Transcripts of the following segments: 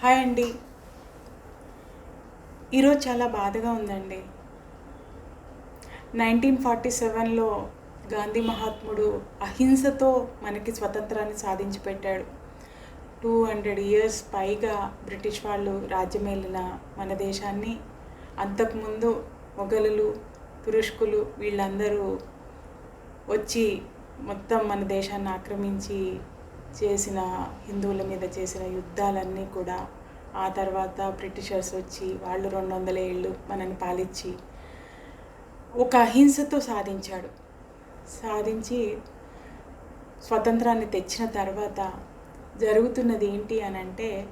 Hi అండి. ఈరోజు చాలా బాధగా ఉందండి. నైన్టీన్ ఫార్టీ సెవెన్లో గాంధీ మహాత్ముడు అహింసతో మనకి స్వతంత్రాన్ని సాధించి పెట్టాడు టూ హండ్రెడ్ ఇయర్స్ పైగా బ్రిటిష్ వాళ్ళు రాజ్యమేలిన మన దేశాన్ని అంతకుముందు మొఘలులు తురుష్కులు వీళ్ళందరూ వచ్చి మొత్తం మన దేశాన్ని ఆక్రమించి చేసిన హిందువుల మీద చేసిన యుద్ధాలన్నీ కూడా ఆ తర్వాత బ్రిటిషర్స్ వచ్చి వాళ్ళు రెండు వందల ఏళ్ళు మనని పాలించి ఒక అహింసతో సాధించాడు. సాధించి స్వతంత్రాన్ని తెచ్చిన తర్వాత జరుగుతున్నది ఏంటి అని అంటే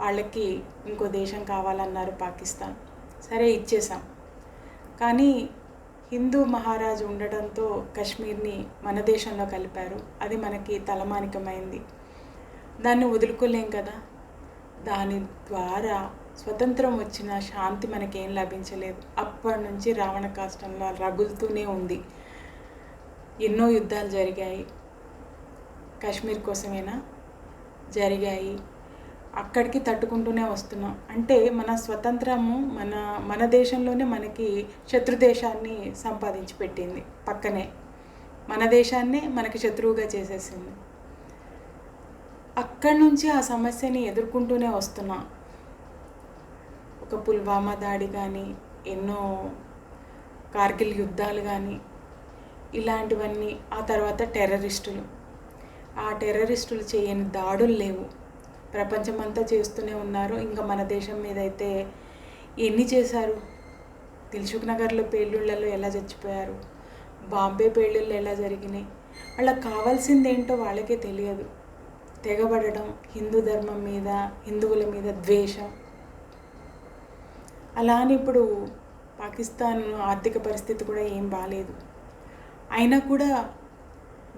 వాళ్ళకి ఇంకో దేశం కావాలన్నారు పాకిస్తాన్. సరే ఇచ్చేసాం. కానీ హిందూ మహారాజు ఉండటంతో కశ్మీర్ని మన దేశంలో కలిపారు. అది మనకి తలమానికమైంది. దాన్ని వదులుకోలేం కదా? దాని ద్వారా స్వతంత్రం వచ్చిన శాంతి మనకేం లభించలేదు. అప్పటి నుంచి రావణ కాష్టంలో రగులుతూనే ఉంది. ఎన్నో యుద్ధాలు జరిగాయి. కాశ్మీర్ కోసమేనా? జరిగాయి. అక్కడికి తట్టుకుంటూనే వస్తున్నాం. అంటే మన స్వతంత్రము మన మన దేశంలోనే మనకి శత్రు దేశాన్ని సంపాదించి పెట్టింది. పక్కనే మన దేశాన్నే మనకి శత్రువుగా చేసేసింది. అక్కడి నుంచి ఆ సమస్యని ఎదుర్కొంటూనే వస్తున్నాం. ఒక పుల్వామా దాడి కానీ ఎన్నో కార్గిల్ యుద్ధాలు కానీ ఇలాంటివన్నీ ఆ తర్వాత టెర్రరిస్టులు. ఆ టెర్రరిస్టులు చేయని దాడులు లేవు. ప్రపంచమంతా చేస్తూనే ఉన్నారు. ఇంకా మన దేశం మీద అయితే ఎన్ని చేశారు? దిల్సుఖ్ నగర్లో పేలుళ్ళలో ఎలా చచ్చిపోయారు? బాంబే పేలుళ్ళు ఎలా జరిగినాయి? వాళ్ళకి కావాల్సింది ఏంటో వాళ్ళకే తెలియదు. తెగబడడం హిందూ ధర్మం మీద హిందువుల మీద ద్వేషం. అలా అని ఇప్పుడు పాకిస్తాన్ ఆర్థిక పరిస్థితి కూడా ఏం బాగాలేదు అయినా కూడా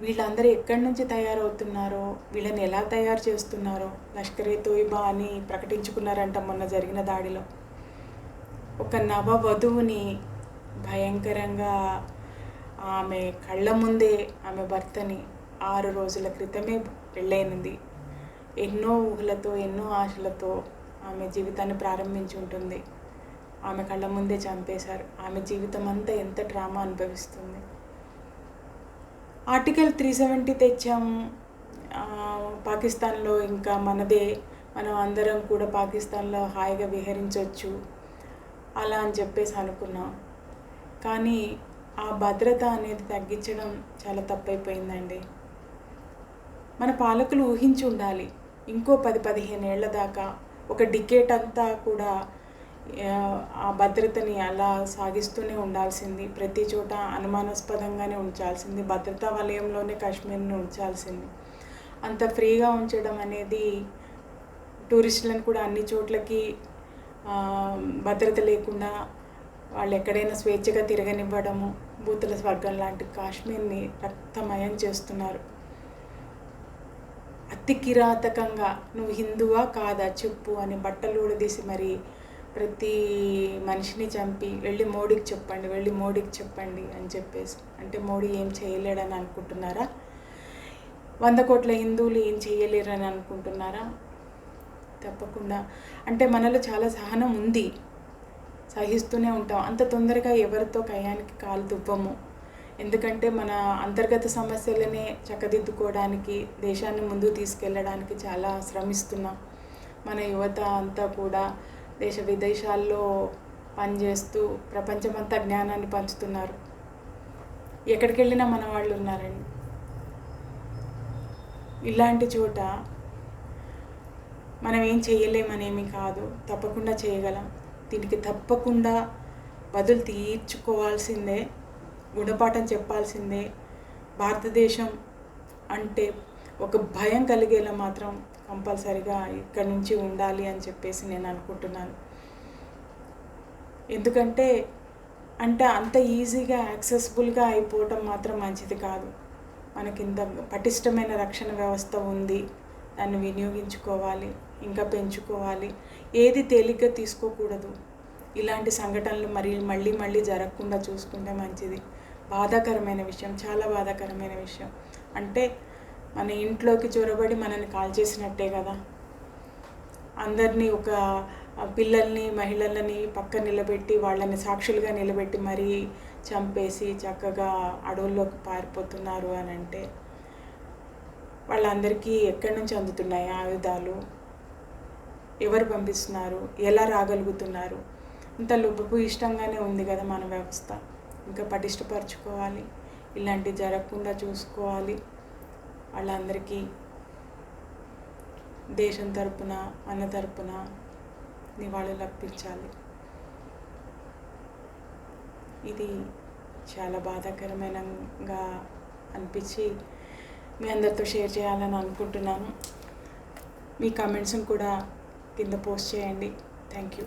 వీళ్ళందరూ ఎక్కడి నుంచి తయారవుతున్నారో వీళ్ళని ఎలా తయారు చేస్తున్నారో లష్కరే తోయిబా అని ప్రకటించుకున్నారంట మొన్న జరిగిన దాడిలో. ఒక నవ వధువుని భయంకరంగా ఆమె కళ్ళ ముందే ఆమె భర్తని ఆరు రోజుల క్రితమే పెళ్ళైనది ఎన్నో ఊహలతో ఎన్నో ఆశలతో ఆమె జీవితాన్ని ప్రారంభించి ఉంటుంది. ఆమె కళ్ళ ముందే చంపేశారు. ఆమె జీవితం అంతా ఎంత డ్రామా అనుభవిస్తుంది. ఆర్టికల్ త్రీ సెవెంటీ తెచ్చాము పాకిస్తాన్లో ఇంకా మనదే. మనం అందరం కూడా పాకిస్తాన్లో హాయిగా విహరించవచ్చు అలా అని చెప్పేసి అనుకున్నాం. కానీ ఆ భద్రత అనేది తగ్గించడం చాలా తప్పైపోయిందండి. మన పాలకులు ఊహించి ఉండాలి. ఇంకో పది పదిహేను ఏళ్ళ దాకా ఒక డికేట్ అంతా కూడా ఆ భద్రతని అలా సాగిస్తూనే ఉండాల్సింది. ప్రతి చోట అనుమానాస్పదంగానే ఉంచాల్సింది. భద్రతా వలయంలోనే కాశ్మీర్ని ఉంచాల్సింది. అంత ఫ్రీగా ఉంచడం అనేది టూరిస్టులను కూడా అన్ని చోట్లకి భద్రత లేకుండా వాళ్ళు ఎక్కడైనా స్వేచ్ఛగా తిరగనివ్వడము భూతుల స్వర్గం లాంటి కాశ్మీర్ని రక్తమయం చేస్తున్నారు. అతి కిరాతకంగా నువ్వు హిందువా కాదా చెప్పు అని బట్టలు ఊడదీసి మరి ప్రతి మనిషిని చంపి వెళ్ళి మోడీకి చెప్పండి వెళ్ళి మోడీకి చెప్పండి అని చెప్పేసి. అంటే మోడీ ఏం చేయలేడని అనుకుంటున్నారా? వంద కోట్ల హిందువులు ఏం చేయలేరని అనుకుంటున్నారా? తప్పకుండా. అంటే మనలో చాలా సహనం ఉంది. సహిస్తూనే ఉంటాం. అంత తొందరగా ఎవరితో కయానికి కాలు దువ్వము. ఎందుకంటే మన అంతర్గత సమస్యలనే చక్కదిద్దుకోవడానికి దేశాన్ని ముందుకు తీసుకెళ్ళడానికి చాలా శ్రమిస్తున్నాం. మన యువత అంతా కూడా దేశ విదేశాల్లో పనిచేస్తూ ప్రపంచమంతా జ్ఞానాన్ని పంచుతున్నారు. ఎక్కడికి వెళ్ళినా మన వాళ్ళు ఉన్నారండి. ఇలాంటి చోట మనం ఏం చేయలేమనేమి కాదు. తప్పకుండా చేయగలం. దీనికి తప్పకుండా బదులు తీర్చుకోవాల్సిందే గుణపాఠం చెప్పాల్సిందే. భారతదేశం అంటే ఒక భయం కలిగేలా మాత్రం కంపల్సరిగా ఇక్కడి నుంచి ఉండాలి అని చెప్పేసి నేను అనుకుంటున్నాను. ఎందుకంటే అంటే అంత ఈజీగా యాక్సెసిబుల్గా అయిపోవటం మాత్రం మంచిది కాదు. మనకి ఇంత పటిష్టమైన రక్షణ వ్యవస్థ ఉంది. దాన్ని వినియోగించుకోవాలి ఇంకా పెంచుకోవాలి. ఏది తేలిగ్గా తీసుకోకూడదు. ఇలాంటి సంఘటనలు మరి మళ్ళీ మళ్ళీ జరగకుండా చూసుకుంటే మంచిది. బాధాకరమైన విషయం చాలా బాధాకరమైన విషయం. అంటే మన ఇంట్లోకి చొరబడి మనల్ని కాల్ చేసినట్టే కదా. అందరినీ ఒక పిల్లల్ని మహిళలని పక్కన నిలబెట్టి వాళ్ళని సాక్షులుగా నిలబెట్టి మరీ చంపేసి చక్కగా అడవుల్లోకి పారిపోతున్నారు అని అంటే వాళ్ళందరికీ ఎక్కడి నుంచి అందుతున్నాయి ఆయుధాలు? ఎవరు పంపిస్తున్నారు? ఎలా రాగలుగుతున్నారు? ఇంత లుబ్బకు ఇష్టంగానే ఉంది కదా మన వ్యవస్థ. ఇంకా పటిష్టపరచుకోవాలి. ఇలాంటివి జరగకుండా చూసుకోవాలి. వాళ్ళందరికీ దేశం తరపున మన తరపున నివాళులు అర్పించాలి. ఇది చాలా బాధాకరమైనగా అనిపించి మీ అందరితో షేర్ చేయాలని అనుకుంటున్నాను. మీ కామెంట్స్ని కూడా కింద పోస్ట్ చేయండి. Thank you.